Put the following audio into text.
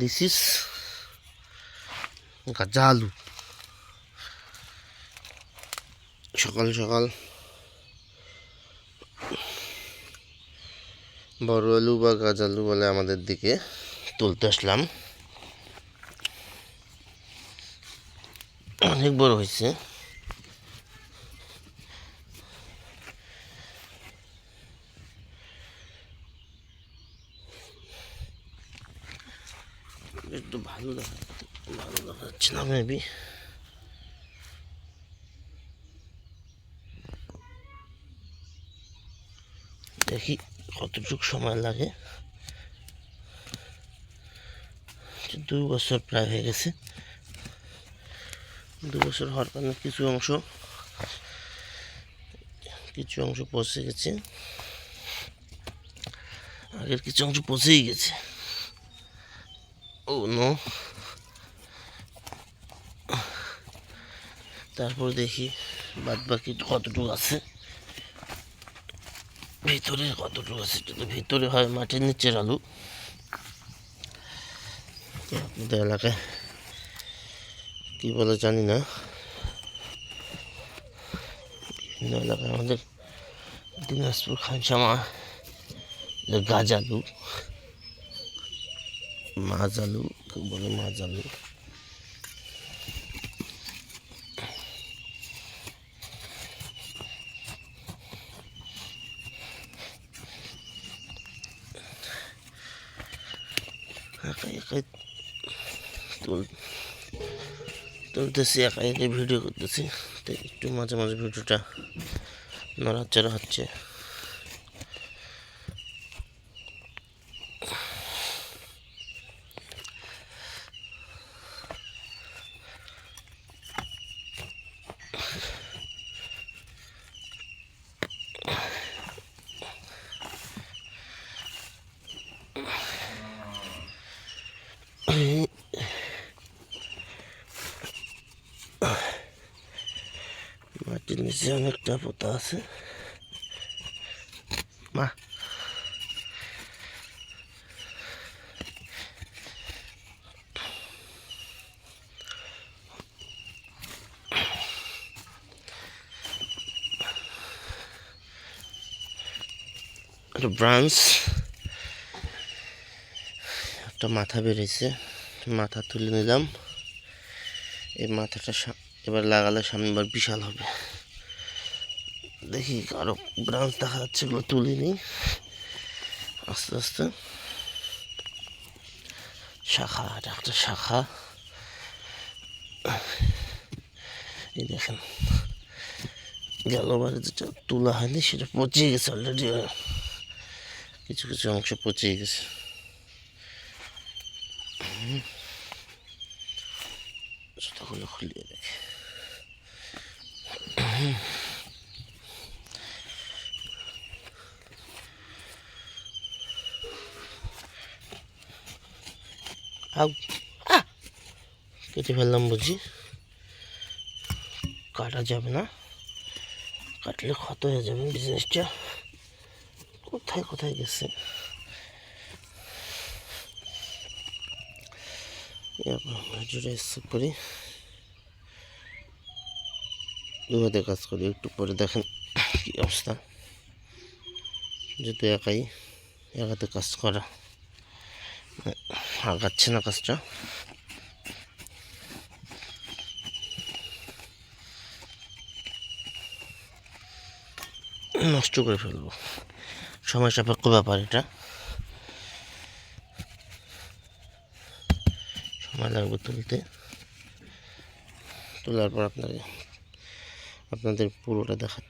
This is Gaza আলু সকাল সকাল। বড় আলু বা গাছ আলু বলে আমাদের দিকে তুলতে আসলাম। অনেক বড় হয়েছে। একটু ভালো দেখা ভালো দেখা যাচ্ছে না মেবি দেখি কতটুক সময় লাগে। দু বছর প্রায় হয়ে গেছে। দু বছর হওয়ার কারণে কিছু অংশ কিছু অংশ পচে গেছে। আগের কিছু অংশ পচেই গেছে। নো। তারপর দেখি বাদ বাকি কতটুকু আছে। ভিতরে কতটুকু আছে ভিতরে হয় মাটির নিচের আলু। আপনাদের এলাকায় কী বলে জানি না। বিভিন্ন এলাকায় আমাদের দিনাজপুর খানসামা গাছ আলু। মাছ আলু বলে মাছ আলু একাই একাই তুল, তুলতেছি, একাই একাই ভিডিও করতেছি। তো একটু মাঝে মাঝে ভিডিওটা নড়াচড়া হচ্ছে। মাটির নিচে অনেকটা পোতা আছে। মা। একটা ব্রাঞ্চ। একটা মাথা বেরিয়েছে, মাথা তুলে নিলাম। এই মাথাটা এবার লাগালে সামনে বার বিশাল হবে। দেখি আরও ব্রাঞ্চ দেখা যাচ্ছে, এগুলো তুলিনি আস্তে আস্তে। শাখা, এটা একটা শাখা। এই দেখেন গেলবার যেটা তোলা হয়নি, সেটা পচিয়ে গেছে অলরেডি কিছু কিছু অংশ পচিয়ে গেছে। জুতাগুলো খুলিয়ে দেখে। কেটে ফেললাম বুঝি। কাটা যাবে না। কাটলে ক্ষত হয়ে যাবে বিজনেসটা কোথায় কোথায় গেছে? স্কিপ করি দুহাতে কাজ করি, একটু পরে দেখেন কি অবস্থা। যেহেতু একাই, একাতে কাজ করা। আগাচ্ছে না কাজটা। নষ্ট করে ফেলব। সময় সাপেক্ষ ব্যাপার এটা। সময় লাগবে তুলতে। তোলার পর আপনাকে, আপনাদের পুরোটা দেখাচ্ছি।